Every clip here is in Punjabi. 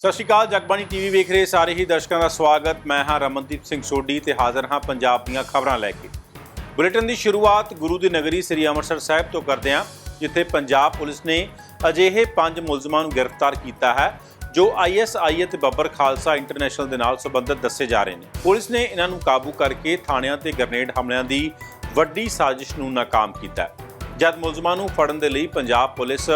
ਸਤਿ ਸ਼੍ਰੀ ਅਕਾਲ, ਜਗਬਾਣੀ ਟੀਵੀ ਵੇਖ ਰਹੇ ਸਾਰੇ ਹੀ ਦਰਸ਼ਕਾਂ ਦਾ ਸਵਾਗਤ। ਮੈਂ ਹਾਂ ਰਮਨਦੀਪ ਸਿੰਘ ਸੋਢੀ ਤੇ ਹਾਜ਼ਰ ਹਾਂ ਪੰਜਾਬ ਦੀਆਂ ਖਬਰਾਂ ਲੈ ਕੇ। ਬੁਲੇਟਿਨ ਦੀ ਸ਼ੁਰੂਆਤ ਗੁਰੂ ਦੀ ਨਗਰੀ ਸ੍ਰੀ ਅੰਮ੍ਰਿਤਸਰ ਸਾਹਿਬ ਤੋਂ ਕਰਦੇ ਹਾਂ, ਜਿੱਥੇ ਪੰਜਾਬ ਪੁਲਿਸ ਨੇ ਅਜਿਹੇ ਪੰਜ ਮੁਲਜ਼ਮਾਂ ਨੂੰ ਗ੍ਰਿਫਤਾਰ ਕੀਤਾ ਹੈ, ਜੋ ਆਈਐਸਆਈ ਅਤੇ ਬੱਬਰ ਖਾਲਸਾ ਇੰਟਰਨੈਸ਼ਨਲ ਦੇ ਨਾਲ ਸੰਬੰਧਿਤ ਦੱਸੇ ਜਾ ਰਹੇ ਨੇ। ਪੁਲਿਸ ਨੇ ਇਹਨਾਂ ਨੂੰ ਕਾਬੂ ਕਰਕੇ ਥਾਣਿਆਂ ਤੇ ਗ੍ਰਨੇਡ ਹਮਲਿਆਂ ਦੀ ਵੱਡੀ ਸਾਜ਼ਿਸ਼ ਨੂੰ ਨਾਕਾਮ ਕੀਤਾ ਜਦ ਮੁਲਜ਼ਮਾਂ ਨੂੰ ਫੜਨ ਦੇ ਲਈ ਪੰਜਾਬ ਪੁਲਿਸ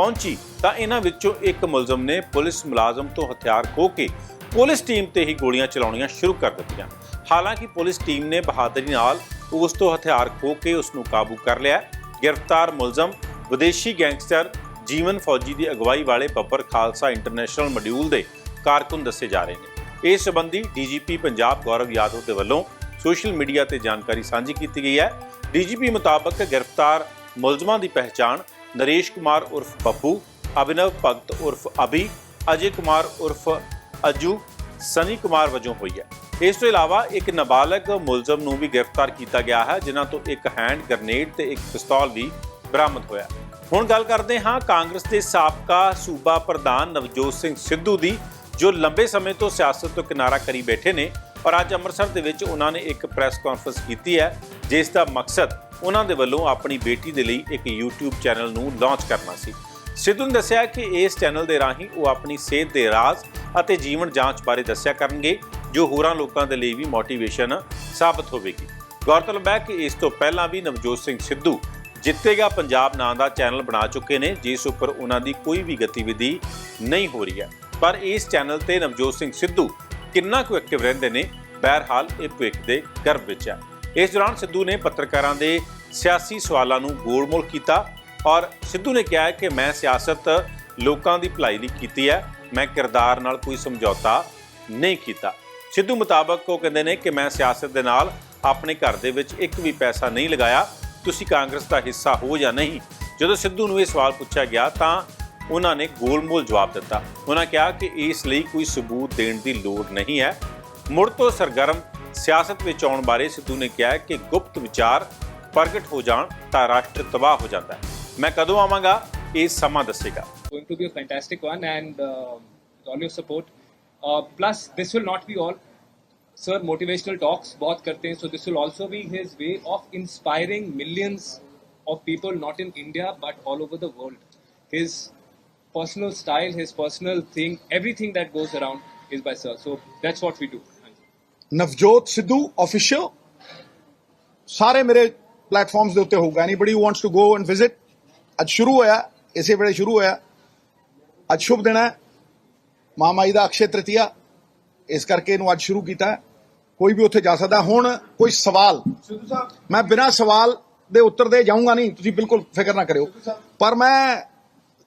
ਪਹੁੰਚੀ ਤਾਂ ਇਹਨਾਂ ਵਿੱਚੋਂ ਇੱਕ ਮੁਲਜ਼ਮ ਨੇ ਪੁਲਿਸ ਮੁਲਾਜ਼ਮ ਤੋਂ ਹਥਿਆਰ ਖੋਹ ਕੇ ਪੁਲਿਸ ਟੀਮ ਤੇ ਹੀ ਗੋਲੀਆਂ ਚਲਾਉਣੀਆਂ ਸ਼ੁਰੂ ਕਰ ਦਿੱਤੀਆਂ। ਹਾਲਾਂਕਿ ਪੁਲਿਸ ਟੀਮ ਨੇ ਬਹਾਦਰੀ ਨਾਲ ਉਸ ਤੋਂ ਹਥਿਆਰ ਖੋਹ ਕੇ ਉਸ ਨੂੰ ਕਾਬੂ ਕਰ ਲਿਆ। ਗ੍ਰਿਫਤਾਰ ਮੁਲਜ਼ਮ ਵਿਦੇਸ਼ੀ ਗੈਂਗਸਟਰ ਜੀਵਨ ਫੌਜੀ ਦੀ ਅਗਵਾਈ ਵਾਲੇ ਬੱਬਰ ਖਾਲਸਾ ਇੰਟਰਨੈਸ਼ਨਲ ਮੋਡਿਊਲ ਦੇ ਕਾਰਕੁਨ ਦੱਸੇ ਜਾ ਰਹੇ ਨੇ। ਇਸ ਸੰਬੰਧੀ ਡੀਜੀਪੀ ਪੰਜਾਬ ਗੌਰਵ ਯਾਦਵ ਦੇ ਵੱਲੋਂ ਸੋਸ਼ਲ ਮੀਡੀਆ ਤੇ ਜਾਣਕਾਰੀ ਸਾਂਝੀ ਕੀਤੀ ਗਈ ਹੈ। ਡੀਜੀਪੀ ਮੁਤਾਬਕ ਗ੍ਰਿਫਤਾਰ ਮੁਲਜ਼ਮਾਂ ਦੀ ਪਹਿਚਾਣ ਨਰੇਸ਼ ਕੁਮਾਰ ਉਰਫ ਬੱਬੂ, ਅਭਿਨਵ ਭਗਤ ਉਰਫ ਅਭੀ, ਅਜੇ ਕੁਮਾਰ ਉਰਫ ਅਜੂ, ਸਨੀ ਕੁਮਾਰ ਵਜੋਂ ਹੋਈ ਹੈ। ਇਸ ਤੋਂ ਇਲਾਵਾ ਇੱਕ ਨਾਬਾਲਗ ਮੁਲਜ਼ਮ ਨੂੰ ਵੀ ਗ੍ਰਿਫਤਾਰ ਕੀਤਾ ਗਿਆ ਹੈ, ਜਿਨ੍ਹਾਂ ਤੋਂ ਇੱਕ ਹੈਂਡ ਗ੍ਰਨੇਡ ਤੇ ਇੱਕ ਪਿਸਤੌਲ ਵੀ ਬਰਾਮਦ ਹੋਇਆ ਹੁਣ ਗੱਲ ਕਰਦੇ ਹਾਂ ਕਾਂਗਰਸ ਦੇ ਸਾਬਕਾ ਸੂਬਾ ਪ੍ਰਧਾਨ ਨਵਜੋਤ ਸਿੰਘ ਸਿੱਧੂ ਦੀ, ਜੋ ਲੰਬੇ ਸਮੇਂ ਤੋਂ ਸਿਆਸਤ ਤੋਂ ਕਿਨਾਰਾ ਕਰੀ ਬੈਠੇ ਨੇ ਪਰ ਅੱਜ ਅੰਮ੍ਰਿਤਸਰ ਦੇ ਵਿੱਚ ਉਹਨਾਂ ਨੇ ਇੱਕ ਪ੍ਰੈਸ ਕਾਨਫਰੰਸ ਕੀਤੀ ਹੈ, ਜਿਸ ਦਾ ਮਕਸਦ ਉਹਨਾਂ ਦੇ ਵੱਲੋਂ ਆਪਣੀ ਬੇਟੀ ਦੇ ਲਈ ਇੱਕ YouTube ਚੈਨਲ ਨੂੰ ਲਾਂਚ ਕਰਨਾ ਸੀ। ਸਿੱਧੂ ਨੇ ਦੱਸਿਆ ਕਿ ਇਸ ਚੈਨਲ ਦੇ ਰਾਹੀਂ ਉਹ ਆਪਣੀ ਸਿਹਤ ਦੇ ਰਾਜ਼ ਅਤੇ ਜੀਵਨ ਜਾਂਚ ਬਾਰੇ ਦੱਸਿਆ ਕਰਨਗੇ, ਜੋ ਹੋਰਾਂ ਲੋਕਾਂ ਦੇ ਲਈ ਵੀ ਮੋਟੀਵੇਸ਼ਨ ਸਾਬਤ ਹੋਵੇਗੀ। ਗੌਰਤਲਬ ਹੈ ਕਿ ਇਸ ਤੋਂ ਪਹਿਲਾਂ ਵੀ ਨਵਜੋਤ ਸਿੰਘ ਸਿੱਧੂ ਜਿੱਤੇਗਾ ਪੰਜਾਬ ਨਾਂ ਦਾ ਚੈਨਲ ਬਣਾ ਚੁੱਕੇ ਨੇ, ਜਿਸ ਉੱਪਰ ਉਹਨਾਂ ਦੀ ਕੋਈ ਵੀ ਗਤੀਵਿਧੀ ਨਹੀਂ ਹੋ ਰਹੀ ਹੈ। ਪਰ ਇਸ ਚੈਨਲ ਤੇ ਨਵਜੋਤ ਸਿੰਘ ਸਿੱਧੂ ਕਿੰਨਾ ਕੁ ਐਕਟਿਵ ਰਹਿੰਦੇ ਨੇ, ਬਹਿਰਹਾਲ ਇਹ ਭਵਿੱਖ ਦੇ ਗਰਭ ਵਿੱਚ ਹੈ। ਇਸ ਦੌਰਾਨ ਸਿੱਧੂ ਨੇ ਪੱਤਰਕਾਰਾਂ ਦੇ ਸਿਆਸੀ ਸਵਾਲਾਂ ਨੂੰ ਗੋਲਮੋਲ ਕੀਤਾ ਔਰ ਸਿੱਧੂ ਨੇ ਕਿਹਾ ਕਿ ਮੈਂ ਸਿਆਸਤ ਲੋਕਾਂ ਦੀ ਭਲਾਈ ਲਈ ਕੀਤੀ ਹੈ। ਮੈਂ ਕਿਰਦਾਰ ਨਾਲ ਕੋਈ ਸਮਝੌਤਾ ਨਹੀਂ ਕੀਤਾ। ਸਿੱਧੂ ਮੁਤਾਬਕ ਉਹ ਕਹਿੰਦੇ ਨੇ ਕਿ ਮੈਂ ਸਿਆਸਤ ਦੇ ਨਾਲ ਆਪਣੇ ਘਰ ਦੇ ਵਿੱਚ ਇੱਕ ਵੀ ਪੈਸਾ ਨਹੀਂ ਲਗਾਇਆ। ਤੁਸੀਂ ਕਾਂਗਰਸ ਦਾ ਹਿੱਸਾ ਹੋ ਜਾਂ ਨਹੀਂ? ਜਦੋਂ ਸਿੱਧੂ ਨੂੰ ਇਹ ਸਵਾਲ ਪੁੱਛਿਆ ਗਿਆ ਤਾਂ ਉਹਨਾਂ ਨੇ ਗੋਲਮੋਲ ਜਵਾਬ ਦਿੱਤਾ। ਉਹਨਾਂ ਕਿਹਾ ਕਿ ਇਸ ਲਈ ਕੋਈ ਸਬੂਤ ਦੇਣ ਦੀ ਲੋੜ ਨਹੀਂ ਹੈ। ਮੁੜ ਤੋਂ ਸਰਗਰਮ ਸਿਆਸਤ ਵਿੱਚ ਆਉਣ ਬਾਰੇ ਸਿੱਧੂ ਨੇ ਕਿਹਾ ਕਿ ਗੁਪਤ ਵਿਚਾਰ ਪ੍ਰਗਟ ਹੋ ਜਾਣ ਤਾਂ ਰਾਸ਼ਟਰ ਤਬਾਹ ਹੋ ਜਾਂਦਾ ਹੈ ਮੈਂ ਕਦੋਂ ਆਵਾਂਗਾ ਇਹ ਸਮਾਂ ਦੱਸੇਗਾ going to be a fantastic one and uh, with all your support. Uh, plus, this will not be all. Sir, motivational talks बहुत करते हैं, so this will also be his way of inspiring millions of people, not in India but all over the world. His personal style, his personal thing, everything that goes around is by Sir. So that's what we do. Navjot Sidhu official ਸਾਰੇ ਮੇਰੇ ਪਲੇਟਫਾਰਮਸ ਦੇ ਉੱਤੇ ਹੋਊਗਾ anybody who wants to go and visit ਅੱਜ ਸ਼ੁਰੂ ਹੋਇਆ ਇਸੇ ਵੇਲੇ ਸ਼ੁਰੂ ਹੋਇਆ। ਅੱਜ ਸ਼ੁਭ ਦਿਨ ਹੈ ਮਹਾਮਾਈ ਦਾ ਅਕਸ਼ੇ ਤ੍ਰਿਤੀਆ ਇਸ ਕਰਕੇ ਇਹਨੂੰ ਅੱਜ ਸ਼ੁਰੂ ਕੀਤਾ। ਕੋਈ ਵੀ ਉੱਥੇ ਜਾ ਸਕਦਾ ਹੁਣ ਕੋਈ ਸਵਾਲ ਮੈਂ ਬਿਨਾਂ ਸਵਾਲ ਦੇ ਉੱਤਰ ਦੇ ਜਾਊਂਗਾ ਨਹੀਂ ਤੁਸੀਂ ਬਿਲਕੁਲ ਫਿਕਰ ਨਾ ਕਰਿਓ। ਪਰ ਮੈਂ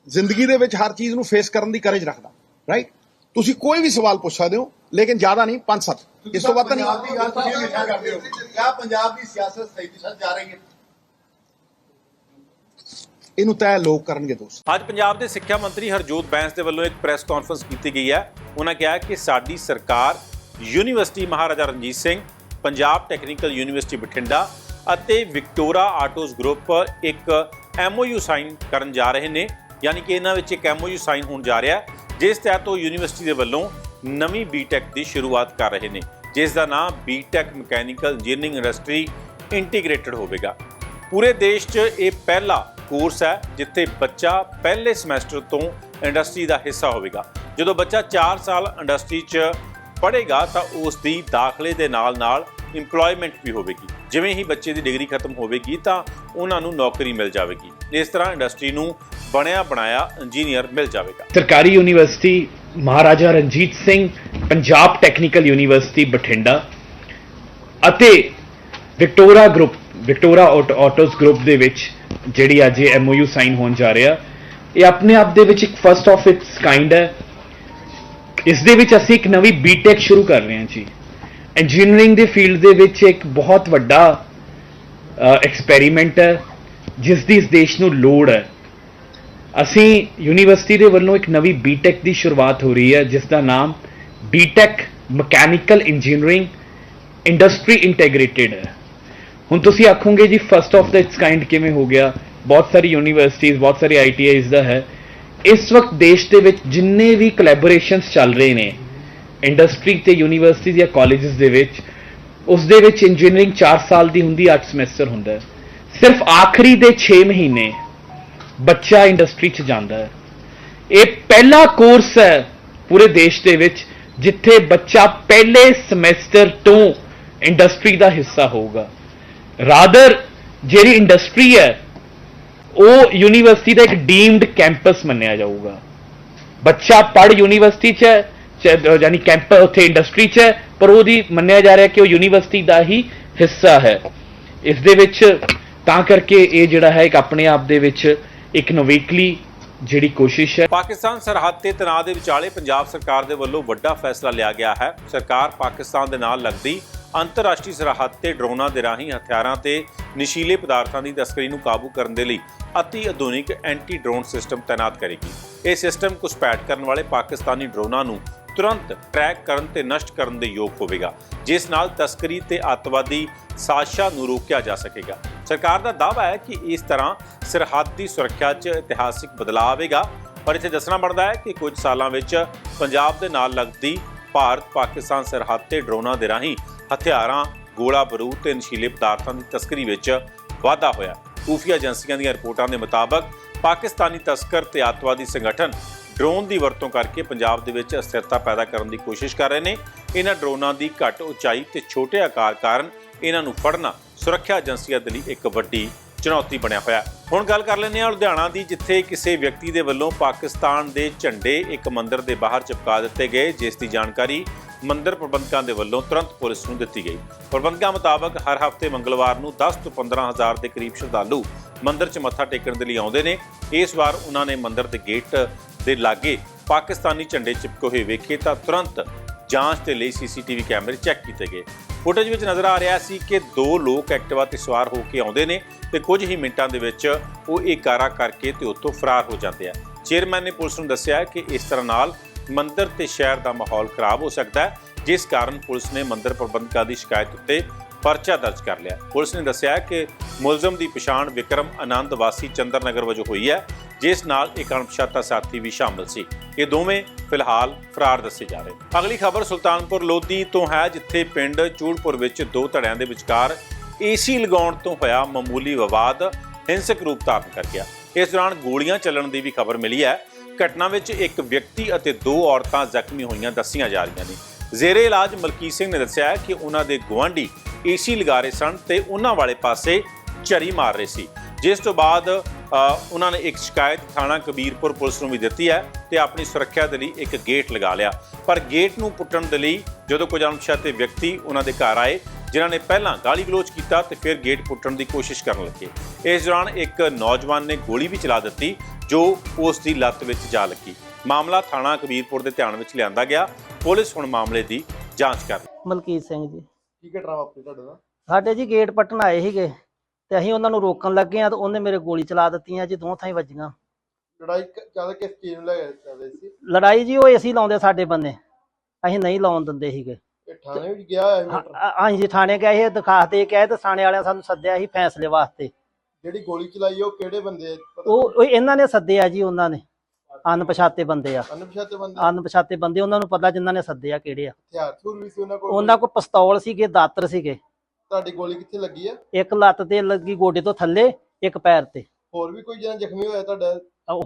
ਜ਼ਿੰਦਗੀ ਦੇ ਵਿੱਚ ਹਰ ਚੀਜ਼ ਨੂੰ ਫੇਸ ਕਰਨ ਦੀ ਕਰੇਜ ਰੱਖਦਾ ਰਾਈਟ ਤੁਸੀਂ ਕੋਈ ਵੀ ਸਵਾਲ ਪੁੱਛ ਸਕਦੇ ਹੋ ਲੇਕਿਨ ਜ਼ਿਆਦਾ ਨਹੀਂ ਪੰਜ ਸੱਤ। ਇਸ ਤੋਂ ਵੱਧ ਤਾਂ ਪੰਜਾਬ ਦੀ ਗੱਲ ਤੁਸੀਂ ਨਹੀਂ ਹਮੇਸ਼ਾ ਕਰਦੇ ਹੋ। ਕਿਆ ਪੰਜਾਬ ਦੀ ਸਿਆਸਤ ਸਹੀ ਦਿਸ਼ਾ 'ਚ ਜਾ ਰਹੀ ਹੈ ਇਹਨੂੰ ਤੈਅ ਲੋਕ ਕਰਨਗੇ ਦੋਸਤ। ਅੱਜ ਪੰਜਾਬ ਦੇ ਸਿੱਖਿਆ ਮੰਤਰੀ ਹਰਜੋਤ ਬੈਂਸ ਦੇ ਵੱਲੋਂ ਇੱਕ ਪ੍ਰੈਸ ਕਾਨਫਰੰਸ ਕੀਤੀ ਗਈ ਹੈ। ਉਹਨਾਂ ਕਿਹਾ ਕਿ ਸਾਡੀ ਸਰਕਾਰ university Maharaja Ranjit Singh Punjab technical university Bathinda ਅਤੇ ਵਿਕਟੋਰਾ ਆਟੋਸ ਗਰੁੱਪ ਇੱਕ ਐਮਓਯੂ ਸਾਈਨ ਕਰਨ ਜਾ ਰਹੇ ਨੇ। ਯਾਨੀ ਕਿ ਇਹਨਾਂ ਵਿੱਚ ਇੱਕ ਐਮਓਯੂ ਸਾਈਨ ਹੋਣ ਜਾ ਰਿਹਾ ਹੈ ਜਿਸ ਤਹਿਤ ਉਹ ਯੂਨੀਵਰਸਿਟੀ ਦੇ ਵੱਲੋਂ ਨਵੀਂ ਬੀਟੈਕ ਦੀ ਸ਼ੁਰੂਆਤ ਕਰ ਰਹੇ ਨੇ ਜਿਸ ਦਾ ਨਾਮ B Tech mechanical engineering industry integrated ਹੋਵੇਗਾ। ਪੂਰੇ ਦੇਸ਼ 'ਚ ਇਹ ਪਹਿਲਾ ਕੋਰਸ ਹੈ, ਜਿੱਥੇ ਬੱਚਾ ਪਹਿਲੇ ਸਮੈਸਟਰ ਤੋਂ ਇੰਡਸਟਰੀ ਦਾ ਹਿੱਸਾ ਹੋਵੇਗਾ। ਜਦੋਂ ਬੱਚਾ 4 ਸਾਲ ਇੰਡਸਟਰੀ 'ਚ ਪੜ੍ਹੇਗਾ, ਤਾਂ ਉਸ ਦੀ ਦਾਖਲੇ ਦੇ ਨਾਲ-ਨਾਲ ਇੰਪਲੋਇਮੈਂਟ ਵੀ ਹੋਵੇਗੀ। ਜਿਵੇਂ ਹੀ ਬੱਚੇ ਦੀ ਡਿਗਰੀ ਖਤਮ ਹੋਵੇਗੀ, ਤਾਂ ਉਹਨਾਂ ਨੂੰ ਨੌਕਰੀ ਮਿਲ ਜਾਵੇਗੀ। ਇਸ ਤਰ੍ਹਾਂ ਇੰਡਸਟਰੀ ਨੂੰ ਬਣਿਆ ਬਣਾਇਆ ਇੰਜੀਨੀਅਰ ਮਿਲ ਜਾਵੇਗਾ। ਸਰਕਾਰੀ university Maharaja Ranjit Singh, Punjab technical university Bathinda ਅਤੇ Victora group Victora auto- autos group ਦੇ ਵਿੱਚ ਜਿਹੜੀ ਅੱਜ ਇਹ ਐਮਓਯੂ ਸਾਈਨ ਹੋਣ ਜਾ ਰਿਹਾ, ਇਹ ਆਪਣੇ ਆਪ ਦੇ ਵਿੱਚ ਇੱਕ ਫਰਸਟ ਆਫ ਇਟਸ ਕਾਈਂਡ ਹੈ। ਇਸ ਦੇ ਵਿੱਚ ਅਸੀਂ ਇੱਕ ਨਵੀਂ ਬੀਟੈਕ ਸ਼ੁਰੂ ਕਰ ਰਹੇ ਹਾਂ ਜੀ। ਇੰਜੀਨੀਅਰਿੰਗ ਦੇ ਫੀਲਡ ਦੇ ਵਿੱਚ ਇੱਕ ਬਹੁਤ ਵੱਡਾ ਐਕਸਪੈਰੀਮੈਂਟ ਹੈ, ਜਿਸ ਦੀ ਇਸ ਦੇਸ਼ ਨੂੰ ਲੋੜ ਹੈ। ਅਸੀਂ ਯੂਨੀਵਰਸਿਟੀ ਦੇ ਵੱਲੋਂ ਇੱਕ ਨਵੀਂ ਬੀਟੈਕ ਦੀ ਸ਼ੁਰੂਆਤ ਹੋ ਰਹੀ ਹੈ, ਜਿਸ ਦਾ ਨਾਮ B Tech mechanical engineering industry integrated ਹੈ। ਹੁਣ ਤੁਸੀਂ ਆਖੋਗੇ, ਜੀ ਫਰਸਟ ਆਫ ਦਾ ਇਟਸ ਕਾਈਂਡ ਕਿਵੇਂ ਹੋ ਗਿਆ? ਬਹੁਤ ਸਾਰੀ ਯੂਨੀਵਰਸਿਟੀਜ਼, ਬਹੁਤ ਸਾਰੀ ਆਈਟੀਆਈਜ਼ ਦਾ ਹੈ। ਇਸ ਵਕਤ ਦੇਸ਼ ਦੇ ਵਿੱਚ ਜਿੰਨੇ ਵੀ ਕੋਲੈਬੋਰੇਸ਼ਨਸ ਚੱਲ ਰਹੇ ਨੇ ਇੰਡਸਟਰੀ ਤੇ ਯੂਨੀਵਰਸਿਟੀ ਜਾਂ ਕਾਲਜਸ ਦੇ ਵਿੱਚ, ਉਸ ਦੇ ਵਿੱਚ ਇੰਜੀਨੀਅਰਿੰਗ 4 ਸਾਲ ਦੀ ਹੁੰਦੀ 8 ਸਮੈਸਟਰ ਹੁੰਦਾ ਸਿਰਫ ਆਖਰੀ ਦੇ 6 ਮਹੀਨੇ ਬੱਚਾ ਇੰਡਸਟਰੀ 'ਚ ਜਾਂਦਾ ਹੈ। ਇਹ ਪਹਿਲਾ ਕੋਰਸ ਹੈ ਪੂਰੇ ਦੇਸ਼ ਦੇ ਵਿੱਚ, ਜਿੱਥੇ ਬੱਚਾ ਪਹਿਲੇ ਸਮੈਸਟਰ ਤੋਂ ਇੰਡਸਟਰੀ ਦਾ ਹਿੱਸਾ ਹੋਊਗਾ। ਰਾਦਰ ਜਿਹੜੀ ਇੰਡਸਟਰੀ ਹੈ, ਉਹ ਯੂਨੀਵਰਸਿਟੀ ਦਾ ਇੱਕ ਡੀਮਡ ਕੈਂਪਸ ਮੰਨਿਆ ਜਾਊਗਾ। ਬੱਚਾ ਪੜ ਯੂਨੀਵਰਸਿਟੀ 'ਚ ਹੈ ਚ- ਯਾਨੀ ਕੈਂਪ ਉੱਥੇ ਇੰਡਸਟਰੀ 'ਚ ਹੈ, ਪਰ ਉਹਦੀ ਮੰਨਿਆ ਜਾ ਰਿਹਾ ਕਿ ਉਹ ਯੂਨੀਵਰਸਿਟੀ ਦਾ ਹੀ ਹਿੱਸਾ ਹੈ। ਇਸ ਦੇ ਵਿੱਚ ਤਾਂ ਕਰਕੇ ਇਹ ਜਿਹੜਾ ਹੈ ਇੱਕ ਆਪਣੇ ਆਪ ਦੇ ਵਿੱਚ ਇੱਕ ਨਵੇਕਲੀ ਜਿਹੜੀ ਕੋਸ਼ਿਸ਼ ਹੈ। ਪਾਕਿਸਤਾਨ ਸਰਹੱਦ ਤੇ ਤਣਾਅ ਦੇ ਵਿਚਾਲੇ ਪੰਜਾਬ ਸਰਕਾਰ ਦੇ ਵੱਲੋਂ ਵੱਡਾ ਫੈਸਲਾ ਲਿਆ ਗਿਆ ਹੈ। ਸਰਕਾਰ ਪਾਕਿਸਤਾਨ ਦੇ ਨਾਲ ਲੱਗਦੀ ਅੰਤਰਰਾਸ਼ਟਰੀ ਸਰਹੱਦ ਤੇ ਡਰੋਨਾਂ ਦੇ ਰਾਹੀਂ ਹਥਿਆਰਾਂ ਤੇ ਨਸ਼ੀਲੇ ਪਦਾਰਥਾਂ ਦੀ ਤਸਕਰੀ ਨੂੰ ਕਾਬੂ ਕਰਨ ਦੇ ਲਈ ਅਤੀ ਆਧੁਨਿਕ ਐਂਟੀ ਡਰੋਨ ਸਿਸਟਮ ਤਾਇਨਾਤ ਕਰੇਗੀ। ਇਹ ਸਿਸਟਮ ਘੁਸਪੈਠ ਕਰਨ ਵਾਲੇ ਪਾਕਿਸਤਾਨੀ ਡਰੋਨਾਂ ਨੂੰ ਤੁਰੰਤ ਟਰੈਕ ਕਰਨ ਤੇ ਨਸ਼ਟ ਕਰਨ ਦੇ ਯੋਗ ਹੋਵੇਗਾ, ਜਿਸ ਨਾਲ ਤਸਕਰੀ ਤੇ ਅੱਤਵਾਦੀ ਸਾਜ਼ਿਸ਼ਾਂ ਨੂੰ ਰੋਕਿਆ ਜਾ ਸਕੇਗਾ। ਸਰਕਾਰ ਦਾ ਦਾਅਵਾ ਹੈ ਕਿ ਇਸ ਤਰ੍ਹਾਂ ਸਰਹੱਦ ਦੀ ਸੁਰੱਖਿਆ 'ਚ ਇਤਿਹਾਸਿਕ ਬਦਲਾਅ ਆਵੇਗਾ। ਪਰ ਇੱਥੇ ਦੱਸਣਾ ਬਣਦਾ ਹੈ ਕਿ ਕੁਝ ਸਾਲਾਂ ਵਿੱਚ ਪੰਜਾਬ ਦੇ ਨਾਲ ਲੱਗਦੀ ਭਾਰਤ ਪਾਕਿਸਤਾਨ ਸਰਹੱਦ ਤੇ ਡਰੋਨਾਂ ਦੇ ਰਾਹੀਂ ਹਥਿਆਰਾਂ, ਗੋਲਾ ਬਰੂਦ ਤੇ ਨਸ਼ੀਲੇ ਪਦਾਰਥਾਂ ਦੀ ਤਸਕਰੀ ਵਿੱਚ ਵਾਧਾ ਹੋਇਆ। ਖੂਫੀਆ ਏਜੰਸੀਆਂ ਦੀਆਂ ਰਿਪੋਰਟਾਂ ਦੇ ਮੁਤਾਬਕ ਪਾਕਿਸਤਾਨੀ ਤਸਕਰ ਤੇ ਅੱਤਵਾਦੀ ਸੰਗਠਨ ਡਰੋਨ ਦੀ ਵਰਤੋਂ ਕਰਕੇ ਪੰਜਾਬ ਦੇ ਵਿੱਚ ਅਸਥਿਰਤਾ ਪੈਦਾ ਕਰਨ ਦੀ ਕੋਸ਼ਿਸ਼ ਕਰ ਰਹੇ ਨੇ। ਇਹਨਾਂ ਡਰੋਨਾਂ ਦੀ ਘੱਟ ਉਚਾਈ ਤੇ ਛੋਟੇ ਆਕਾਰ ਕਾਰਨ ਇਹਨਾਂ ਨੂੰ ਫੜਨਾ ਸੁਰੱਖਿਆ ਏਜੰਸੀਆਂ ਦੇ ਲਈ ਇੱਕ ਵੱਡੀ ਚੁਣੌਤੀ ਬਣਿਆ ਹੋਇਆ ਹੁਣ ਗੱਲ ਕਰ ਲੈਂਦੇ ਹਾਂ ਲੁਧਿਆਣਾ ਦੀ, ਜਿੱਥੇ ਕਿਸੇ ਵਿਅਕਤੀ ਦੇ ਵੱਲੋਂ ਪਾਕਿਸਤਾਨ ਦੇ ਝੰਡੇ ਇੱਕ ਮੰਦਿਰ ਦੇ ਬਾਹਰ ਚਿਪਕਾ ਦਿੱਤੇ ਗਏ। ਜਿਸ ਦੀ ਜਾਣਕਾਰੀ ਮੰਦਿਰ ਪ੍ਰਬੰਧਕਾਂ ਦੇ ਵੱਲੋਂ ਤੁਰੰਤ ਪੁਲਿਸ ਨੂੰ ਦਿੱਤੀ ਗਈ। ਪ੍ਰਬੰਧਕਾਂ ਮੁਤਾਬਕ ਹਰ ਹਫ਼ਤੇ ਮੰਗਲਵਾਰ ਨੂੰ 10 ਤੋਂ 15 ਹਜ਼ਾਰ ਦੇ ਕਰੀਬ ਸ਼ਰਧਾਲੂ ਮੰਦਿਰ 'ਚ ਮੱਥਾ ਟੇਕਣ ਦੇ ਲਈ ਆਉਂਦੇ ਨੇ। ਇਸ ਵਾਰ ਉਹਨਾਂ ਨੇ ਮੰਦਿਰ ਦੇ ਗੇਟ ਦੇ ਲਾਗੇ ਪਾਕਿਸਤਾਨੀ ਝੰਡੇ ਚਿਪਕੇ ਹੋਏ ਵੇਖੇ ਤਾਂ ਤੁਰੰਤ ਜਾਂਚ ਦੇ ਲਈ ਸੀਸੀਟੀਵੀ ਕੈਮਰੇ ਚੈੱਕ ਕੀਤੇ ਗਏ। ਫੁਟੇਜ ਵਿੱਚ ਨਜ਼ਰ ਆ ਰਿਹਾ ਸੀ ਕਿ ਦੋ ਲੋਕ ਐਕਟਿਵਾ ਤੇ ਸਵਾਰ ਹੋ ਕੇ ਆਉਂਦੇ ਨੇ ਤੇ ਕੁਝ ਹੀ ਮਿੰਟਾਂ ਦੇ ਵਿੱਚ ਉਹ ਇਹ ਕਾਰਾ ਕਰਕੇ ਤੇ ਉੱਥੋਂ ਫਰਾਰ ਹੋ ਜਾਂਦੇ ਆ। ਚੇਅਰਮੈਨ ਨੇ ਪੁਲਿਸ ਨੂੰ ਦੱਸਿਆ ਕਿ ਇਸ ਤਰ੍ਹਾਂ ਨਾਲ ਮੰਦਰ ਤੇ ਸ਼ਹਿਰ ਦਾ ਮਾਹੌਲ ਖਰਾਬ ਹੋ ਸਕਦਾ ਹੈ, ਜਿਸ ਕਾਰਨ ਪੁਲਿਸ ਨੇ ਮੰਦਰ ਪ੍ਰਬੰਧਕਾਂ ਦੀ ਸ਼ਿਕਾਇਤ ਉੱਤੇ ਪਰਚਾ ਦਰਜ ਕਰ ਲਿਆ। ਪੁਲਿਸ ਨੇ ਦੱਸਿਆ ਕਿ ਮੁਲਜ਼ਮ ਦੀ ਪਛਾਣ ਵਿਕਰਮ ਆਨੰਦ ਵਾਸੀ ਚੰਦਰ ਨਗਰ ਵਜੋਂ ਹੋਈ ਹੈ। ਜਿਸ ਨਾਲ ਇੱਕ ਅਣਪਛਾਤਾ ਸਾਥੀ ਵੀ ਸ਼ਾਮਲ ਸੀ। ਇਹ ਦੋਵੇਂ ਫਿਲਹਾਲ ਫਰਾਰ ਦੱਸੇ ਜਾ ਰਹੇ। ਅਗਲੀ ਖਬਰ ਸੁਲਤਾਨਪੁਰ ਲੋਧੀ ਤੋਂ ਹੈ, ਜਿੱਥੇ ਪਿੰਡ ਚੂੜਪੁਰ ਵਿੱਚ ਦੋ ਧੜਿਆਂ ਦੇ ਵਿਚਕਾਰ ਏਸੀ ਲਗਾਉਣ ਤੋਂ ਹੋਇਆ ਮਾਮੂਲੀ ਵਿਵਾਦ ਹਿੰਸਕ ਰੂਪ ਧਾਰਨ ਕਰ ਗਿਆ। ਇਸ ਦੌਰਾਨ ਗੋਲੀਆਂ ਚੱਲਣ ਦੀ ਵੀ ਖਬਰ ਮਿਲੀ ਹੈ। ਘਟਨਾ ਵਿੱਚ ਇੱਕ ਵਿਅਕਤੀ ਅਤੇ ਦੋ ਔਰਤਾਂ ਜ਼ਖਮੀ ਹੋਈਆਂ ਦੱਸੀਆਂ ਜਾ ਰਹੀਆਂ ਨੇ। ਜ਼ੇਰੇ ਇਲਾਜ ਮਲਕੀਤ ਸਿੰਘ ਨੇ ਦੱਸਿਆ ਹੈ ਕਿ ਉਹਨਾਂ ਦੇ ਗੁਆਂਢੀ ਏਸੀ ਲਗਾ ਰਹੇ ਸਨ ਤੇ ਉਹਨਾਂ ਵਾਲੇ ਪਾਸੇ ਝਰੀ ਮਾਰ ਰਹੇ ਸੀ। ਜਿਸ ਤੋਂ ਬਾਅਦ ਉਹਨਾਂ ਨੇ ਇੱਕ ਸ਼ਿਕਾਇਤ ਥਾਣਾ ਕਬੀਰਪੁਰ ਪੁਲਿਸ ਨੂੰ ਵੀ ਦਿੱਤੀ ਹੈ ਤੇ ਆਪਣੀ ਸੁਰੱਖਿਆ ਦੇ ਲਈ ਇੱਕ ਗੇਟ ਲਗਾ ਲਿਆ। ਪਰ ਗੇਟ ਨੂੰ ਪੁੱਟਣ ਦੇ ਲਈ ਜਦੋਂ ਕੁਝ ਅਣਪਛਾਤੇ ਵਿਅਕਤੀ ਉਹਨਾਂ ਦੇ ਘਰ ਆਏ ਜਿਨ੍ਹਾਂ ਨੇ ਪਹਿਲਾਂ ਗਾਲੀ ਗਲੋਚ ਕੀਤਾ ਤੇ ਫਿਰ ਗੇਟ ਪੁੱਟਣ ਦੀ ਕੋਸ਼ਿਸ਼ ਕਰਨ ਲੱਗੇ। ਇਸ ਦੌਰਾਨ ਇੱਕ ਨੌਜਵਾਨ ਨੇ ਗੋਲੀ ਵੀ ਚਲਾ ਦਿੱਤੀ ਜੋ ਉਸ ਦੀ ਲੱਤ ਵਿੱਚ ਜਾ ਲੱਗੀ। ਮਾਮਲਾ ਥਾਣਾ ਕਬੀਰਪੁਰ ਦੇ ਧਿਆਨ ਵਿੱਚ ਲਿਆਂਦਾ ਗਿਆ। ਪੁਲਿਸ ਹੁਣ ਮਾਮਲੇ ਦੀ ਜਾਂਚ ਕਰ ਰਹੀ ਹੈ। ਮਲਕੀਤ ਸਿੰਘ ਜੀ। ਕੀ ਘਟਨਾ ਵਾਪਰੀ ਤੁਹਾਡੇ ਨਾਲ? ਸਾਡੇ ਜੀ ਗੇਟ ਪੱਟਣ ਆਏ ਸੀਗੇ। ਤੇ ਅਸੀਂ ਉਹਨਾਂ ਨੂੰ ਰੋਕਣ ਲੱਗੇ ਆ ਤੇ ਉਹਨੇ ਮੇਰੇ ਗੋਲੀ ਚਲਾ ਦਿੱਤੀਆਂ ਜੀ ਦੋ ਥਾਂ ਹੀ ਵੱਜੀਆਂ। ਲੜਾਈ ਕ- ਚੱਲ ਕਿਸ ਚੀਜ਼ ਨੂੰ ਲੈ ਕੇ ਚੱਲ ਰਹੀ ਸੀ? ਲੜਾਈ ਜੀ ਉਹ ਏਸੀ ਲਾਉਂਦੇ ਸਾਡੇ ਬੰਨੇ ਅਸੀਂ ਨਹੀਂ ਲਾਉਣ ਦਿੰਦੇ ਸੀਗੇ। ਇਹ ਥਾਣੇ ਵਿੱਚ ਗਿਆ ਹੋਇਆ ਸੀ ਅਸੀਂ ਜੀ ਥਾਣੇ ਗਏ ਸੀ ਦਰਖਾਸਤ ਦੇ ਕੇ ਆਏ ਤੇ ਥਾਣੇ ਵਾਲਿਆਂ ਸਾਨੂੰ ਸੱਦਿਆ ਸੀ ਫੈਸਲੇ ਵਾਸਤੇ। ਜਿਹੜੀ ਗੋਲੀ ਚਲਾਈ ਉਹ ਕਿਹੜੇ ਬੰਦੇ ਉਹ ਉਹ ਇਹਨਾਂ ਨੇ ਸੱਦਿਆ ਜੀ ਉਹਨਾਂ ਨੇ ਅਣਪਛਾਤੇ ਬੰਦੇ ਆ। ਅਨਪਛਾਤੇ ਬੰਦੇ? ਅਣਪਛਾਤੇ ਬੰਦੇ ਉਹਨਾਂ ਨੂੰ ਪਤਾ ਜਿਨ੍ਹਾਂ ਨੇ ਸੱਦਿਆ ਕਿਹੜੇ ਆ। ਹਥਿਆਰ ਥੂਰ ਵੀ ਸੀ ਉਹਨਾਂ ਕੋਲ? ਉਹਨਾਂ ਕੋਲ ਪਿਸਤੌਲ ਸੀਗੇ ਦਾਤਰ ਸੀਗੇ। ਤੁਹਾਡੀ ਗੋਲੀ ਕਿੱਥੇ ਲੱਗੀ ਆ? ਇੱਕ ਲੱਤ ਤੇ ਲੱਗੀ ਗੋਡੇ ਤੋਂ ਥੱਲੇ ਇੱਕ ਪੈਰ ਤੇ। ਹੋਰ ਵੀ ਕੋਈ ਜਣਾ ਜ਼ਖਮੀ ਹੋਇਆ ਤੁਹਾਡਾ?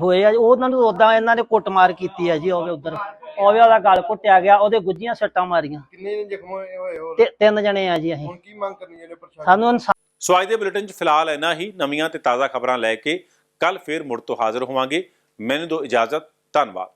ਹੋਏ ਆ ਜੀ, ਉਹਨਾਂ ਨੂੰ ਉਦਾਂ ਇਹਨਾਂ ਨੇ ਕੁੱਟਮਾਰ ਕੀਤੀ ਹੈ ਜੀ ਉਹਦੇ ਉਧਰ। ਉਹਦੇ ਉਹਦਾ ਗਲ ਘੁੱਟਿਆ ਗਿਆ ਉਹਦੇ ਗੁੱਜੀਆਂ ਸੱਟਾਂ ਮਾਰੀਆਂ। ਕਿੰਨੇ ਨੇ ਜ਼ਖਮ ਹੋਏ ਹੋਏ ਹੋਰ? ਤੇ ਤਿੰਨ ਜਣੇ ਆ ਜੀ ਅਸੀਂ। ਹੁਣ ਕੀ ਮੰਗ ਕਰਨੀ ਜਿਹੜੇ ਪ੍ਰਸ਼ਾਸਨ ਸਾਨੂੰ ਇਨਸਾਫ਼ ਸੋ ਅੱਜ ਦੇ ਬੁਲੇਟਿਨ 'ਚ ਫਿਲਹਾਲ ਇੰਨਾ ਹੀ। ਨਵੀਆਂ ਤੇ ਤਾਜ਼ਾ ਖਬਰਾਂ ਲੈ ਕੇ ਕੱਲ ਫੇਰ ਮੁੜ ਤੋਂ ਹਾਜ਼ਰ ਹੋਵਾਂਗੇ। ਮੈਨੂੰ ਦਿਓ ਇਜਾਜ਼ਤ। ਧੰਨਵਾਦ।